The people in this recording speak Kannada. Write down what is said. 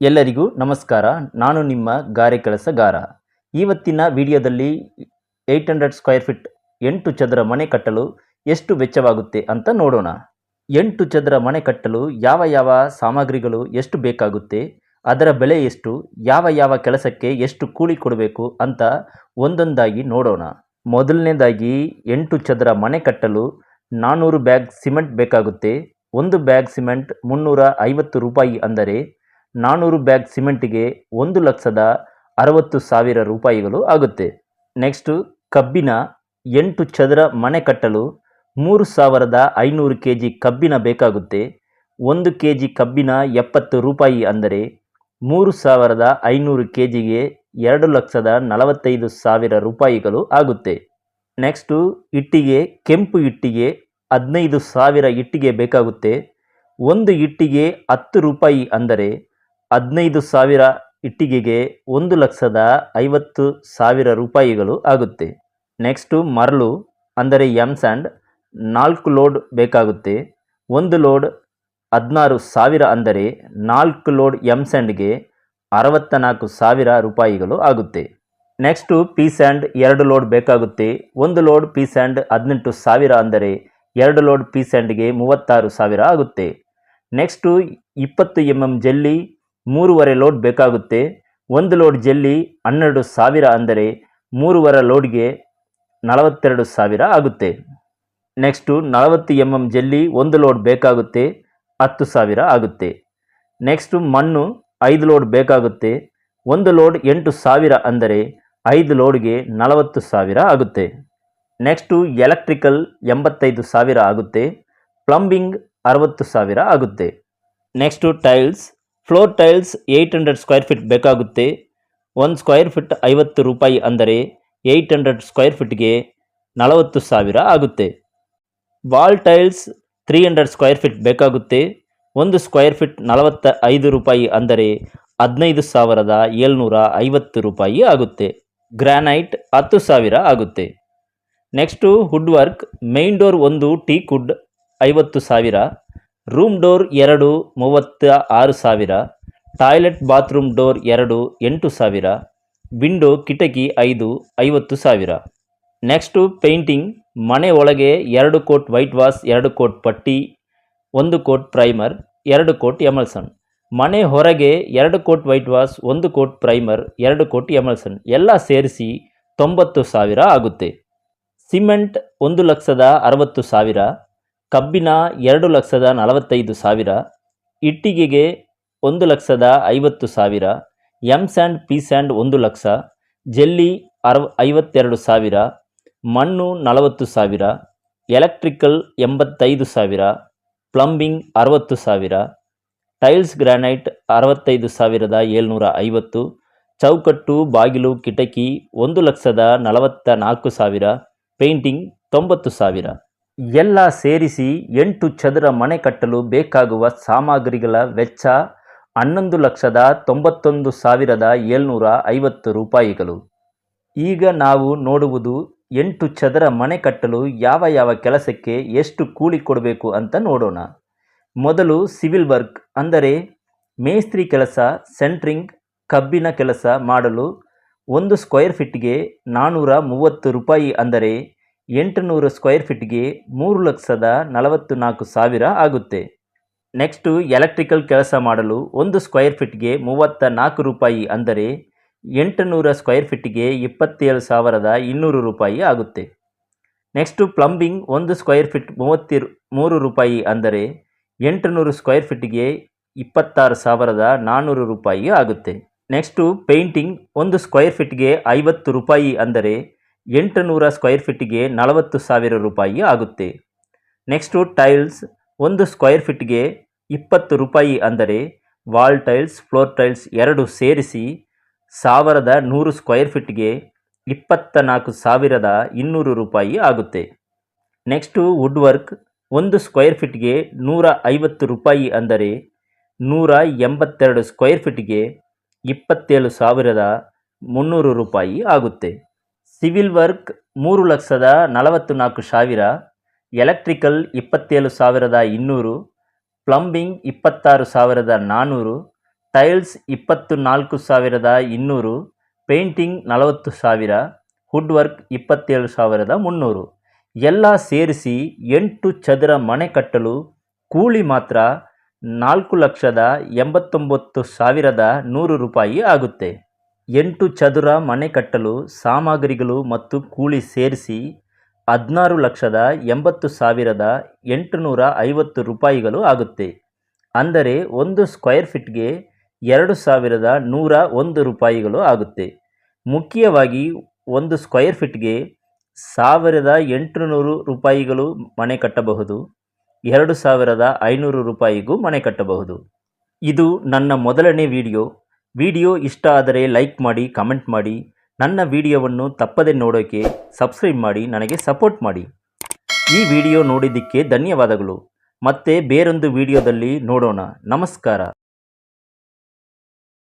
ಎಲ್ಲರಿಗೂ ನಮಸ್ಕಾರ. ನಾನು ನಿಮ್ಮ ಗಾರೆ ಕೆಲಸಗಾರ. ಇವತ್ತಿನ ವಿಡಿಯೋದಲ್ಲಿ ಏಯ್ಟ್ ಹಂಡ್ರೆಡ್ ಸ್ಕ್ವೇರ್ ಫೀಟ್ ಎಂಟು ಚದರ ಮನೆ ಕಟ್ಟಲು ಎಷ್ಟು ವೆಚ್ಚವಾಗುತ್ತೆ ಅಂತ ನೋಡೋಣ. ಎಂಟು ಚದರ ಮನೆ ಕಟ್ಟಲು ಯಾವ ಯಾವ ಸಾಮಗ್ರಿಗಳು ಎಷ್ಟು ಬೇಕಾಗುತ್ತೆ, ಅದರ ಬೆಲೆ ಎಷ್ಟು, ಯಾವ ಯಾವ ಕೆಲಸಕ್ಕೆ ಎಷ್ಟು ಕೂಲಿ ಕೊಡಬೇಕು ಅಂತ ಒಂದೊಂದಾಗಿ ನೋಡೋಣ. ಮೊದಲನೇದಾಗಿ ಎಂಟು ಚದರ ಮನೆ ಕಟ್ಟಲು ನಾನ್ನೂರು ಬ್ಯಾಗ್ ಸಿಮೆಂಟ್ ಬೇಕಾಗುತ್ತೆ. ಒಂದು ಬ್ಯಾಗ್ ಸಿಮೆಂಟ್ ಮುನ್ನೂರ ಐವತ್ತು ರೂಪಾಯಿ ಅಂದರೆ ನಾನ್ನೂರು ಬ್ಯಾಗ್ ಸಿಮೆಂಟಿಗೆ ಒಂದು ಲಕ್ಷದ ಅರವತ್ತು ಸಾವಿರ ರೂಪಾಯಿಗಳು ಆಗುತ್ತೆ. ನೆಕ್ಸ್ಟು, ಕಬ್ಬಿನ ಎಂಟು ಚದರ ಮನೆ ಕಟ್ಟಲು ಮೂರು ಸಾವಿರದ ಐನೂರು ಕೆ ಜಿ ಕಬ್ಬಿನ ಬೇಕಾಗುತ್ತೆ. ಒಂದು ಕೆ ಜಿ ಕಬ್ಬಿನ ಎಪ್ಪತ್ತು ರೂಪಾಯಿ ಅಂದರೆ ಮೂರು ಸಾವಿರದ ಐನೂರು ಕೆ ಜಿಗೆ ಎರಡು ಲಕ್ಷದ ನಲವತ್ತೈದು ಸಾವಿರ ರೂಪಾಯಿಗಳು ಆಗುತ್ತೆ. ನೆಕ್ಸ್ಟು, ಇಟ್ಟಿಗೆ, ಕೆಂಪು ಇಟ್ಟಿಗೆ ಹದಿನೈದು ಸಾವಿರ ಇಟ್ಟಿಗೆ ಬೇಕಾಗುತ್ತೆ. ಒಂದು ಇಟ್ಟಿಗೆ ಹತ್ತು ರೂಪಾಯಿ ಅಂದರೆ ಹದಿನೈದು ಸಾವಿರ ಇಟ್ಟಿಗೆಗೆ ಒಂದು ಲಕ್ಷದ ಐವತ್ತು ಸಾವಿರ ರೂಪಾಯಿಗಳು ಆಗುತ್ತೆ. ನೆಕ್ಸ್ಟು ಮರಳು, ಅಂದರೆ ಎಂ ಸ್ಯಾಂಡ್ ನಾಲ್ಕು ಲೋಡ್ ಬೇಕಾಗುತ್ತೆ. ಒಂದು ಲೋಡ್ ಹದಿನಾರು ಸಾವಿರ ಅಂದರೆ ನಾಲ್ಕು ಲೋಡ್ ಎಂ ಸ್ಯಾಂಡ್ಗೆ ಅರವತ್ತ ನಾಲ್ಕು ಸಾವಿರ ರೂಪಾಯಿಗಳು ಆಗುತ್ತೆ. ನೆಕ್ಸ್ಟು ಪಿ ಸ್ಯಾಂಡ್ ಎರಡು ಲೋಡ್ ಬೇಕಾಗುತ್ತೆ. ಒಂದು ಲೋಡ್ ಪಿ ಸ್ಯಾಂಡ್ ಹದಿನೆಂಟು ಸಾವಿರ ಅಂದರೆ ಎರಡು ಲೋಡ್ ಪಿ ಸ್ಯಾಂಡ್ಗೆ ಮೂವತ್ತಾರು ಸಾವಿರ ಆಗುತ್ತೆ. ನೆಕ್ಸ್ಟು ಇಪ್ಪತ್ತು ಎಂ ಎಂ ಜಲ್ಲಿ ಮೂರುವರೆ ಲೋಡ್ ಬೇಕಾಗುತ್ತೆ. ಒಂದು ಲೋಡ್ ಜಲ್ಲಿ ಹನ್ನೆರಡು ಸಾವಿರ ಅಂದರೆ ಮೂರುವರೆ ಲೋಡ್ಗೆ ನಲವತ್ತೆರಡು ಸಾವಿರ ಆಗುತ್ತೆ. ನೆಕ್ಸ್ಟು ನಲವತ್ತು ಎಂ ಎಂ ಜಲ್ಲಿ ಒಂದು ಲೋಡ್ ಬೇಕಾಗುತ್ತೆ, ಹತ್ತು ಸಾವಿರ ಆಗುತ್ತೆ. ನೆಕ್ಸ್ಟು ಮಣ್ಣು ಐದು ಲೋಡ್ ಬೇಕಾಗುತ್ತೆ, ಒಂದು ಲೋಡ್ ಎಂಟು ಸಾವಿರ ಅಂದರೆ ಐದು ಲೋಡ್ಗೆ ನಲವತ್ತು ಸಾವಿರ ಆಗುತ್ತೆ. ನೆಕ್ಸ್ಟು ಎಲೆಕ್ಟ್ರಿಕಲ್ ಎಂಬತ್ತೈದು ಸಾವಿರ ಆಗುತ್ತೆ, ಪ್ಲಂಬಿಂಗ್ ಅರವತ್ತು ಸಾವಿರ ಆಗುತ್ತೆ. Next tiles floor tiles eight hundred square feet ಬೇಕಾಗುತ್ತೆ. ಒಂದು ಸ್ಕ್ವೇರ್ ಫೀಟ್ ಐವತ್ತು ರೂಪಾಯಿ ಅಂದರೆ ಏಯ್ಟ್ ಹಂಡ್ರೆಡ್ ಸ್ಕ್ವೇರ್ ಫೀಟ್ಗೆ ನಲವತ್ತು ಸಾವಿರ ಆಗುತ್ತೆ. Wall tiles three hundred square feet ಬೇಕಾಗುತ್ತೆ. ಒಂದು ಸ್ಕ್ವೇರ್ ಫೀಟ್ ನಲವತ್ತ ಐದು ರೂಪಾಯಿ ಅಂದರೆ ಹದಿನೈದು ಸಾವಿರದ ಏಳ್ನೂರ ಐವತ್ತು ರೂಪಾಯಿ ಆಗುತ್ತೆ. ಗ್ರಾನೈಟ್ ಹತ್ತು ಸಾವಿರ ಆಗುತ್ತೆ. Next wood work, main door ಒಂದು ಟೀ ಕುಡ್ ಐವತ್ತು ಸಾವಿರ. ರೂಮ್ ಡೋರ್ ಎರಡು ಮೂವತ್ತ ಆರು ಸಾವಿರ, ಟಾಯ್ಲೆಟ್ ಬಾತ್ರೂಮ್ ಡೋರ್ ಎರಡು ಎಂಟು ಸಾವಿರ, ವಿಂಡೋ ಕಿಟಕಿ ಐದು ಐವತ್ತು ಸಾವಿರ. ನೆಕ್ಸ್ಟು ಪೇಂಟಿಂಗ್, ಮನೆ ಒಳಗೆ ಎರಡು ಕೋಟ್ ವೈಟ್ ವಾಶ್, ಎರಡು ಕೋಟ್ ಪಟ್ಟಿ, ಒಂದು ಕೋಟ್ ಪ್ರೈಮರ್, ಎರಡು ಕೋಟ್ ಎಮಲ್ಸನ್. ಮನೆ ಹೊರಗೆ ಎರಡು ಕೋಟ್ ವೈಟ್ ವಾಶ್, ಒಂದು ಕೋಟ್ ಪ್ರೈಮರ್, ಎರಡು ಕೋಟ್ ಎಮಲ್ಸನ್. ಎಲ್ಲ ಸೇರಿಸಿ ತೊಂಬತ್ತು ಸಾವಿರ ಆಗುತ್ತೆ. ಸಿಮೆಂಟ್ ಒಂದು ಲಕ್ಷದ ಅರವತ್ತು ಸಾವಿರ ಕಬ್ಬಿನ ಎರಡು ಲಕ್ಷದ ನಲವತ್ತೈದು ಸಾವಿರ, ಇಟ್ಟಿಗೆಗೆ ಒಂದು ಲಕ್ಷದ ಐವತ್ತು ಸಾವಿರ ಎಂ ಸ್ಯಾಂಡ್ ಪಿ ಸ್ಯಾಂಡ್ ಒಂದು ಲಕ್ಷ, ಜೆಲ್ಲಿ ಅರವ, ಐವತ್ತೆರಡು ಸಾವಿರ, ಮಣ್ಣು ನಲವತ್ತು ಸಾವಿರ, ಎಲೆಕ್ಟ್ರಿಕಲ್ ಎಂಬತ್ತೈದು ಸಾವಿರ, ಪ್ಲಂಬಿಂಗ್ ಅರವತ್ತು ಸಾವಿರ, ಟೈಲ್ಸ್ ಗ್ರಾನೈಟ್ ಅರವತ್ತೈದು ಸಾವಿರದ ಏಳ್ನೂರ ಐವತ್ತು, ಚೌಕಟ್ಟು, ಬಾಗಿಲು, ಕಿಟಕಿ ಒಂದು ಲಕ್ಷದ ನಲವತ್ತ ನಾಲ್ಕು ಸಾವಿರ, ಪೇಂಟಿಂಗ್ ತೊಂಬತ್ತು ಸಾವಿರ. ಎಲ್ಲ ಸೇರಿಸಿ ಎಂಟು ಚದರ ಮನೆ ಕಟ್ಟಲು ಬೇಕಾಗುವ ಸಾಮಗ್ರಿಗಳ ವೆಚ್ಚ ಹನ್ನೊಂದು ಲಕ್ಷದ ತೊಂಬತ್ತೊಂದು ಸಾವಿರದ ಏಳ್ನೂರ ಐವತ್ತು ರೂಪಾಯಿಗಳು. ಈಗ ನಾವು ನೋಡುವುದು ಎಂಟು ಚದರ ಮನೆ ಕಟ್ಟಲು ಯಾವ ಯಾವ ಕೆಲಸಕ್ಕೆ ಎಷ್ಟು ಕೂಲಿ ಕೊಡಬೇಕು ಅಂತ ನೋಡೋಣ. ಮೊದಲು ಸಿವಿಲ್ ವರ್ಕ್, ಅಂದರೆ ಮೇಸ್ತ್ರಿ ಕೆಲಸ, ಸೆಂಟ್ರಿಂಗ್, ಕಬ್ಬಿನ ಕೆಲಸ ಮಾಡಲು ಒಂದು ಸ್ಕ್ವೇರ್ ಫೀಟ್ಗೆ ನಾನ್ನೂರ ಮೂವತ್ತು ರೂಪಾಯಿ ಅಂದರೆ ಎಂಟುನೂರು ಸ್ಕ್ವೇರ್ ಫೀಟ್ಗೆ ಮೂರು ಲಕ್ಷದ ನಲವತ್ತು ನಾಲ್ಕು ಸಾವಿರ ಆಗುತ್ತೆ. ನೆಕ್ಸ್ಟು ಎಲೆಕ್ಟ್ರಿಕಲ್ ಕೆಲಸ ಮಾಡಲು ಒಂದು ಸ್ಕ್ವೇರ್ ಫೀಟ್ಗೆ ಮೂವತ್ತ ನಾಲ್ಕು ರೂಪಾಯಿ ಅಂದರೆ ಎಂಟುನೂರ ಸ್ಕ್ವೇರ್ ಫೀಟ್ಗೆ ಇಪ್ಪತ್ತೇಳು ಸಾವಿರದ ಇನ್ನೂರು ರೂಪಾಯಿ ಆಗುತ್ತೆ. ನೆಕ್ಸ್ಟು ಪ್ಲಂಬಿಂಗ್ ಒಂದು ಸ್ಕ್ವೇರ್ ಫೀಟ್ ಮೂವತ್ತಿ ಮೂರು ರೂಪಾಯಿ ಅಂದರೆ ಎಂಟುನೂರು ಸ್ಕ್ವೇರ್ ಫೀಟ್ಗೆ ಇಪ್ಪತ್ತಾರು ಸಾವಿರದ ನಾನ್ನೂರು ರೂಪಾಯಿ ಆಗುತ್ತೆ. ನೆಕ್ಸ್ಟು ಪೇಂಟಿಂಗ್ ಒಂದು ಸ್ಕ್ವೇರ್ ಫೀಟ್ಗೆ ಐವತ್ತು ರೂಪಾಯಿ ಅಂದರೆ ಎಂಟುನೂರ ಸ್ಕ್ವೇರ್ ಫೀಟ್ಗೆ ನಲವತ್ತು ಸಾವಿರ ರೂಪಾಯಿ ಆಗುತ್ತೆ. ನೆಕ್ಸ್ಟು ಟೈಲ್ಸ್, ಒಂದು ಸ್ಕ್ವೇರ್ ಫೀಟ್ಗೆ ಇಪ್ಪತ್ತು ರೂಪಾಯಿ ಅಂದರೆ ವಾಲ್ ಟೈಲ್ಸ್, ಫ್ಲೋರ್ ಟೈಲ್ಸ್ ಎರಡು ಸೇರಿಸಿ ಸಾವಿರದ ನೂರು ಸ್ಕ್ವೇರ್ ಫೀಟ್ಗೆ ಇಪ್ಪತ್ತ ನಾಲ್ಕು ಸಾವಿರದ ಇನ್ನೂರು ರೂಪಾಯಿ ಆಗುತ್ತೆ. ನೆಕ್ಸ್ಟು ವುಡ್ ವರ್ಕ್ ಒಂದು ಸ್ಕ್ವೇರ್ ಫೀಟ್ಗೆ ನೂರ ಐವತ್ತು ರೂಪಾಯಿ ಅಂದರೆ ನೂರ ಎಂಬತ್ತೆರಡು ಸ್ಕ್ವೇರ್ ಫೀಟ್ಗೆ ಇಪ್ಪತ್ತೇಳು ಸಾವಿರದ ಮುನ್ನೂರು ರೂಪಾಯಿ ಆಗುತ್ತೆ. ಸಿವಿಲ್ ವರ್ಕ್ ಮೂರು ಲಕ್ಷದ ನಲವತ್ತು ನಾಲ್ಕು ಸಾವಿರ, ಎಲೆಕ್ಟ್ರಿಕಲ್ ಇಪ್ಪತ್ತೇಳು ಸಾವಿರದ ಇನ್ನೂರು, ಪ್ಲಂಬಿಂಗ್ ಇಪ್ಪತ್ತಾರು ಸಾವಿರದ ನಾನ್ನೂರು ಟೈಲ್ಸ್ ಇಪ್ಪತ್ತು ನಾಲ್ಕು ಸಾವಿರದ ಇನ್ನೂರು, ಪೇಂಟಿಂಗ್ ನಲವತ್ತು ಸಾವಿರ ಹುಡ್ ವರ್ಕ್ ಇಪ್ಪತ್ತೇಳು ಸಾವಿರದ ಮುನ್ನೂರು. ಎಲ್ಲ ಸೇರಿಸಿ ಎಂಟು ಚದರ ಮನೆ ಕಟ್ಟಲು ಕೂಲಿ ಮಾತ್ರ ನಾಲ್ಕು ಲಕ್ಷದ ಎಂಬತ್ತೊಂಬತ್ತು ಸಾವಿರದ ನೂರು ರೂಪಾಯಿ ಆಗುತ್ತೆ. ಎಂಟು ಚದುರ ಮನೆ ಕಟ್ಟಲು, ಸಾಮಗ್ರಿಗಳು ಮತ್ತು ಕೂಲಿ ಸೇರಿಸಿ ಹದಿನಾರು ಲಕ್ಷದ ಎಂಬತ್ತು ಸಾವಿರದ ಎಂಟುನೂರ ಐವತ್ತು ರೂಪಾಯಿಗಳು ಆಗುತ್ತೆ. ಅಂದರೆ ಒಂದು ಸ್ಕ್ವೇರ್ ಫೀಟ್ಗೆ ಎರಡು ಸಾವಿರದ ನೂರ ಒಂದು ರೂಪಾಯಿಗಳು ಆಗುತ್ತೆ. ಮುಖ್ಯವಾಗಿ ಒಂದು ಸ್ಕ್ವೇರ್ ಫೀಟ್ಗೆ ಸಾವಿರದ ಎಂಟುನೂರು ರೂಪಾಯಿಗಳು ಮನೆ ಕಟ್ಟಬಹುದು. ಎರಡು ಸಾವಿರದ ಐನೂರು ರೂಪಾಯಿಗೂ ಮನೆ ಕಟ್ಟಬಹುದು. ಇದು ನನ್ನ ಮೊದಲನೇ ವಿಡಿಯೋ. ವಿಡಿಯೋ ಇಷ್ಟ ಆದರೆ ಲೈಕ್ ಮಾಡಿ, ಕಮೆಂಟ್ ಮಾಡಿ. ನನ್ನ ವಿಡಿಯೋವನ್ನು ತಪ್ಪದೆ ನೋಡೋಕೆ ಸಬ್ಸ್ಕ್ರೈಬ್ ಮಾಡಿ, ನನಗೆ ಸಪೋರ್ಟ್ ಮಾಡಿ. ಈ ವಿಡಿಯೋ ನೋಡಿದ್ದಕ್ಕೆ ಧನ್ಯವಾದಗಳು. ಮತ್ತೆ ಬೇರೊಂದು ವಿಡಿಯೋದಲ್ಲಿ ನೋಡೋಣ. ನಮಸ್ಕಾರ.